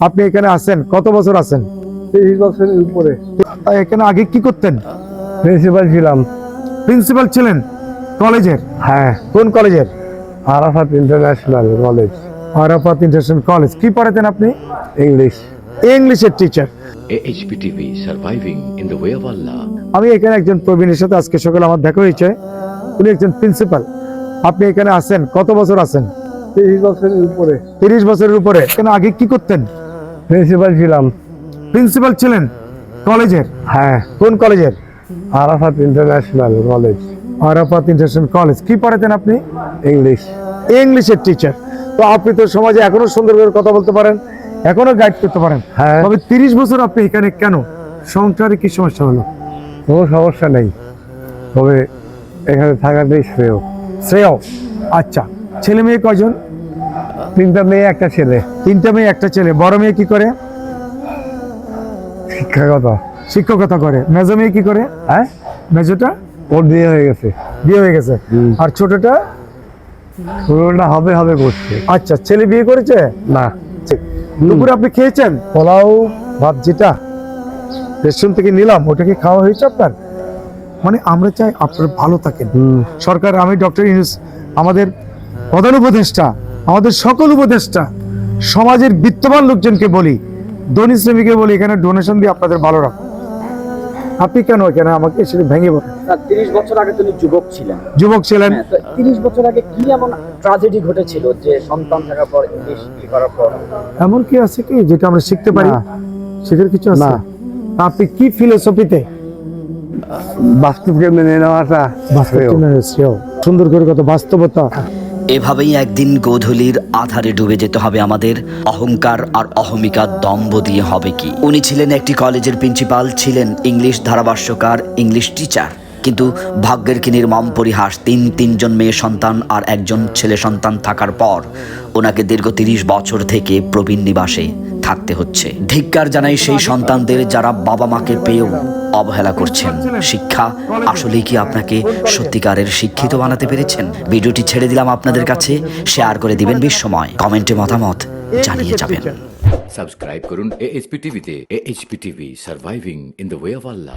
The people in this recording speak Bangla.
আপনি এখানে আছেন? কত বছর আছেন? তিরিশ বছরের উপরে। এখানে আগে কি করতেন? প্রিন্সিপাল ছিলাম। প্রিন্সিপাল ছিলেন? কলেজের হ্যাঁ। কোন কলেজের Arafat international college Arafat international college কি পড়াতেন আপনি? ইংলিশ ইংলিশের teacher TV Surviving in the Way of Allah. আমি এখানে একজন প্রবীণের সাথে আজকে সকালে আমার দেখা হয়েছে। উনি একজন প্রিন্সিপাল আপনি এখানে আছেন? কত বছর আছেন? তিরিশ বছরের উপরে। তিরিশ বছরের উপরে। এখানে আগে কি করতেন? প্রিন্সিপাল ছিলাম। প্রিন্সিপাল ছিলেন? কলেজের? হ্যাঁ। কোন কলেজের? Arafat international college. Arafat international college. কি পড়াতেন আপনি? ইংলিশ। ইংলিশের টিচার। তো আপনি তো সমাজে এখনও সুন্দর করে কথা বলতে পারেন এখনও গাইড করতে পারেন। হ্যাঁ। তবে তিরিশ বছর আপনি এখানে কেন? সংসারে কি সমস্যা হলো? কোনো সমস্যা নেই। তবে এখানে থাকার থাকাটাই শ্রেয়। শ্রেয়। আচ্ছা ছেলে মেয়ে কয়জন? তিনটা মেয়ে একটা ছেলে। তিনটা মেয়ে একটা ছেলে। বড় মেয়ে কি করে? শিক্ষাগত শিক্ষকতা করে। মেজো মেয়ে কি করে? হ্যাঁ? মেজোটা? ওর বিয়ে হয়ে গেছে। বিয়ে হয়ে গেছে। আর ছোটটা? পুরোটা হবে হবে করছে আচ্ছা ছেলে বিয়ে করেছে? না। দুপুরে আপনি খেয়েছেন? পোলাও ভাত যেটা রেস্টুরেন্ট থেকে নিলাম। ওটা কি খাওয়া হয়েছে আপনার? মানে আমরা চাই আপনারা ভালো থাকেন। সরকার আমি ডক্টর ইউনুস আমাদের প্রধান উপদেষ্টা। আমাদের সকল উপদেষ্টা সমাজের বিত্তবান লোকজনকে বলি ধনী শ্রমিককে বলি এখানে ডোনেশন দিয়ে আপনাদের ভালো রাখো আপনি কেন এখানে আমাকে সেটা ভেঙে বলেন? তিরিশ বছর আগে তুমি যুবক ছিলেন। যুবক ছিলেন। হ্যাঁ, তিরিশ বছর আগে কি এমন ট্রাজেডি ঘটেছিল যে সন্তান থাকার পর ইংলিশ করার পর? এমন কি আছে কি যেটা আমরা শিখতে পারি? না। শেখার কিছু আছে? না। আপনি কি ফিলোসফিতে বাস্তবকে মেনে নেওয়াটা শ্রেয়। সুন্দর করে কত বাস্তবতা। এভাবেই একদিন গোধূলির আধারে ডুবে যেতে হবে আমাদের। অহংকার আর অহমিকার দম্ভ দিয়ে হবে কি? উনি ছিলেন একটি কলেজের প্রিন্সিপাল, ছিলেন ইংলিশ ধারাভাষ্যকার, ইংলিশ টিচার। কিন্তু ভাগ্যের কি নির্মম পরিহাস? তিন তিনজন মেয়ে সন্তান আর একজন ছেলে সন্তান থাকার পর ওনাকে দীর্ঘ তিরিশ বছর থেকে প্রবীণ নিবাসে থাকতে হচ্ছে। ধিক্কার জানাই সেই সন্তানদের যারা বাবা মাকে পেয়েও অবহেলা করছেন। শিক্ষা আসলেই কি আপনাকে সত্যিকারের শিক্ষিত বানাতে পেরেছেন? ভিডিওটি ছেড়ে দিলাম আপনাদের কাছে। শেয়ার করে দিবেন বিশ্বময়। কমেন্টে মতামত জানিয়ে যাবেন। সাবস্ক্রাইব করুন এএইচপি টিভিতে AHP TV surviving in the way of Allah.